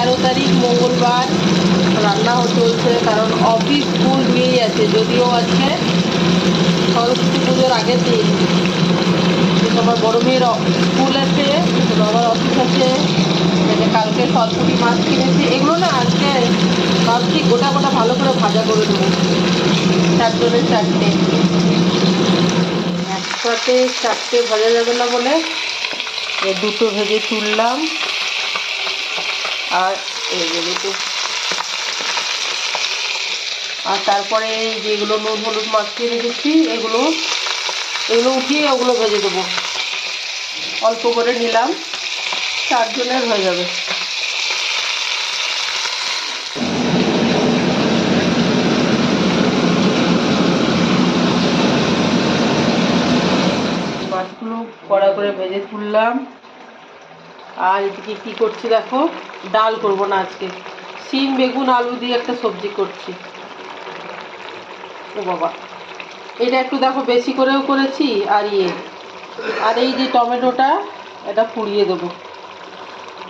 মঙ্গলবার রান্না চলছে, কারণ অফিস স্কুল নিয়েই আছে, যদিও আজকে সরস্বতী পুজোর আগের দিন। আমার বড় মেয়ের স্কুল আছে আমার অফিস আছে কালকে সরস্বতী মাছ কিনেছি। এগুলো না আজকে ভাবছি গোটা গোটা ভালো করে ভাজা করে দেবো চারজনের চারটে। একসাথে চারটে ভাজা যাবে না বলে দুটো ভেজে তুললাম। আর এই যে আর তারপরে যেগুলো নুন, হলুদ মাখিয়ে রেখেছি, এগুলো এগুলো উঠিয়ে ওগুলো ভেজে দেবো। অল্প করে নিলাম, চারজনের হয়ে যাবে। মাছগুলো কড়া করে ভেজে তুললাম। আর এদিকে কি করছি দেখো? ডাল করব না আজকে। সিম বেগুন, আলু দিয়ে একটা সবজি করছি। ও বাবা। এটা একটু দেখো বেশি করেও করেছি আর ইয়ে। আর এই যে টমেটোটা, এটা পুড়িয়ে দেবো।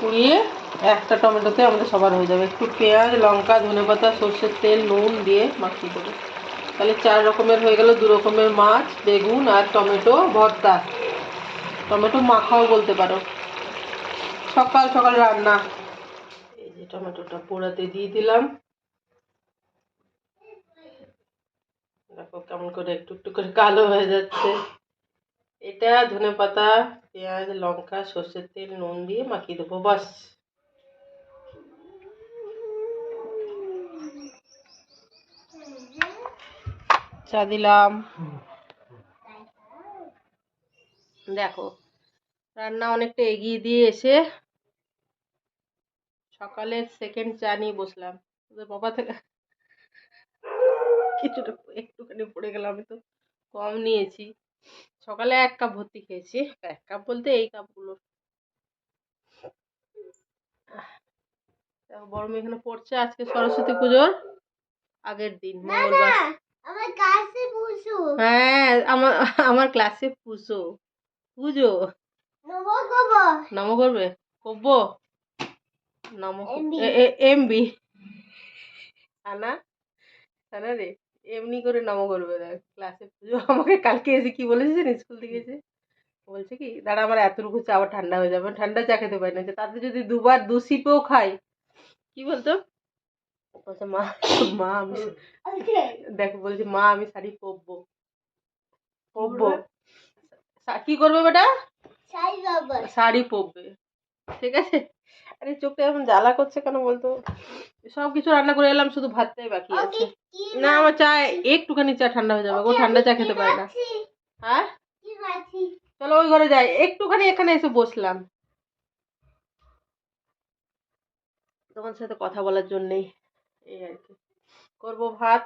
পুড়িয়ে একটা টমেটোতে আমাদের সবার হয়ে যাবে। একটু পেঁয়াজ, লঙ্কা ধনেপাতা সর্ষের তেল, নুন দিয়ে মাখিয়ে দেবো। তাহলে চার রকমের হয়ে গেল, দু রকমের মাছ, বেগুন আর টমেটো ভর্তা। টমেটো মাখাও বলতে পারো। সকাল সকাল রান্না। এই যে টমেটোটা পোড়াতে দিয়ে দিলাম। দেখো কেমন করে একটু একটু করে কালো হয়ে যাচ্ছে। এটা ধনে পাতা, পেঁয়াজ, লঙ্কা, সর্ষের তেল, নুন দিয়ে মাখিয়ে দেবো, বাস। চা দিলাম। দেখো রান্না অনেকটা এগিয়ে দিয়ে এসে সকালের সেকেন্ড চা নিয়ে বসলাম। বাবা থেকে কিছুটা একটুখানি পড়ে গেলাম আমি তো কম নিয়েছি। সকালে এক কাপ ভর্তি খেয়েছি এক কাপ বলতে এই কাপগুলো। দেখো বড় মেয়ে এখানে পড়ছে আজকে সরস্বতী পুজোর আগের দিন মঙ্গলবার। হ্যাঁ আমার আমার ক্লাসে পুজো। পুজো? নম করবে? কব্য নম এমবি। আনা? আনা রে এমনি করে নম করবে দেখ। ক্লাসে পুজো। আমাকে কালকে এসে কি বলেছে জানিস? স্কুল থেকে এসে? বলছে কি দাঁড়া আমার এতটুকু চা আবার ঠান্ডা হয়ে যাবে। ঠান্ডা চা খেতে পারি না। যে তাতে যদি দুবার দু সিপেও খাই। কি বলতো? বলছে মা মা আমি দেখো বলছে মা আমি শাড়ি পরবো পরবো কি করবে বেটা? শাড়ি পরবে। ঠিক আছে? আরে চোখটা এখন জ্বালা করছে কেন বলতো? সব কিছু রান্না করে এলাম শুধু ভাতটাই বাকি আছে। না আমার চা একটুখানি চা ঠান্ডা হয়ে যাবে ও ঠান্ডা চা খেতে পারে না। হ্যাঁ? চলো ওই ঘরে যাই। একটুখানি এখানে এসে বসলাম। তোমার সাথে কথা বলার জন্যেই এই আর কি। করব ভাত।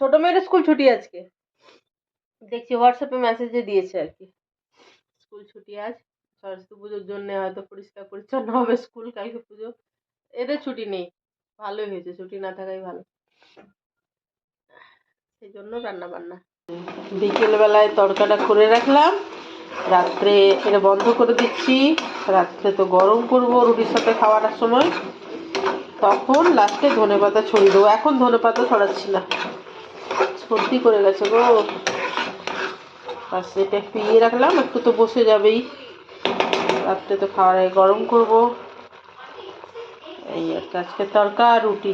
ছোট মেয়ের স্কুল ছুটি আজকে। দেখছি হোয়াটসঅ্যাপে মেসেজে দিয়েছে আর কি। স্কুল ছুটি আজ। সরস্বতী পুজোর জন্য হয়তো পরিষ্কার পরিচ্ছন্ন হবে স্কুল, কালকে পুজো। এদের ছুটি নেই। ভালোই হয়েছে, ছুটি না থাকাই ভালো। সেই জন্য রান্না বান্না বিকেলবেলায় তড়কাটা করে রাখলাম। রাত্রে এটা বন্ধ করে দিচ্ছি। রাত্রে তো গরম করব রুটির সাথে খাওয়াটার সময়। তখন লাস্টে ধনে পাতা ছড়িয়ে দেবো। এখন ধনে পাতা ছড়াচ্ছি না। সর্দি করে গেছে গো। পাশে এটা একটু ইয়ে রাখলাম, একটু তো বসে যাবেই। রাত্রে তো খাওয়ার আগে গরম করব। এই আর কি, আজকে তরকা আর রুটি।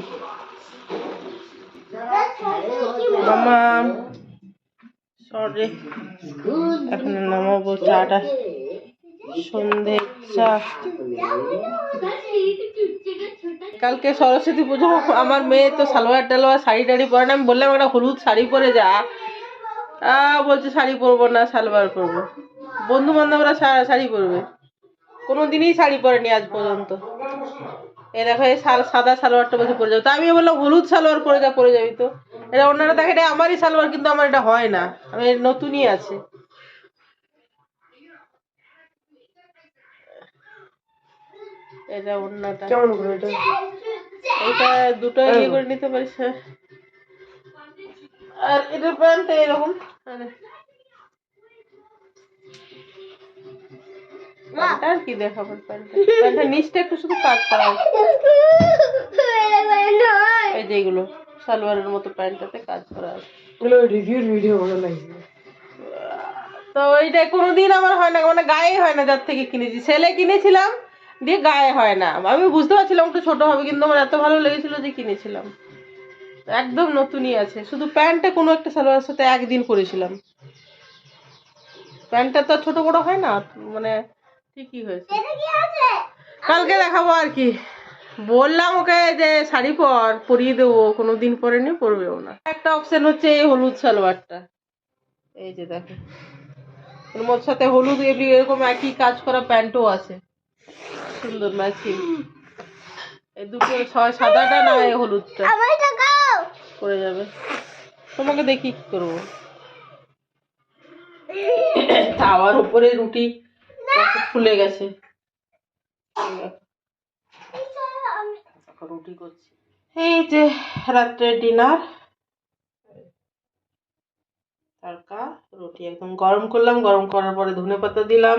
সরে এখন নামাবো চাটা। সন্ধে চা। কালকে সরস্বতী পুজো, আমার মেয়ে তো সালোয়ার টালোয়ার শাড়ি টাড়ি পরে না, আমি বললাম একটা হলুদ শাড়ি পরে যা। বলছে শাড়ি পরবো না সালোয়ার পরবো। বন্ধু বান্ধবরা শাড়ি পরবে। কোনো দিনই শাড়ি পরেনি আজ পর্যন্ত। এই দেখো এই সাদা সালোয়ারটা বলছে পরে যাবে। তা আমি বললাম হলুদ সালোয়ার পরে যা পরে যাবি তো। এটা অন্যরা দেখে এটা আমারই সালোয়ার কিন্তু আমার এটা হয় না। আমি নতুনই আছে। এটা অন্যটা। কেমন করে এটা? এটা দুটো ইয়ে করে নিতে পারিস হ্যাঁ। আর এটার প্যান্টটা এরকম মানে। আর কি দেখাবো প্যান্টটা? নিচটা একটু শুধু কাজ করা আছে। এই যে এগুলো সালোয়ারের মতো প্যান্টটাতে কাজ করা আছে। এগুলো রিভিউর ভিডিও মনে লাগছে। তো এইটা কোনোদিন আমার হয় না মানে গায়ে হয় না যার থেকে কিনেছি। ছেলে কিনেছিলাম দিয়ে গায়ে হয় না। আমি বুঝতে পারছিলাম একটু ছোট হবে কিন্তু আমার এত ভালো লেগেছিল যে কিনেছিলাম। একদম নতুনই আছে। শুধু প্যান্টটা কোনো একটা সালোয়ারের সাথে একদিন করেছিলাম। প্যান্টটা তো ছোট বড় হয় না মানে ঠিকই হয়েছে। কালকে দেখাবো আর কি। বললাম ওকে যে শাড়ি পর, পরিয়ে দেবো কোনো দিন পরে নিয়ে পরবেও না। একটা অপশন হচ্ছে এই হলুদ সালোয়ারটা। এই যে দেখো। ওর সাথে হলুদ, এমনি এরকম একই কাজ করা প্যান্টও আছে। সুন্দর ম্যাচিং এই দুটো ছয় সাদাটা না এই হলুদটা। পরে যাবে। তোমাকে দেখি কি করব। তাওয়ার উপরে রুটি ফুলে গেছে। রুটি করছি। এই যে রাত্রের ডিনার। তড়কা রুটি একদম গরম করলাম গরম করার পরে ধনে পাতা দিলাম।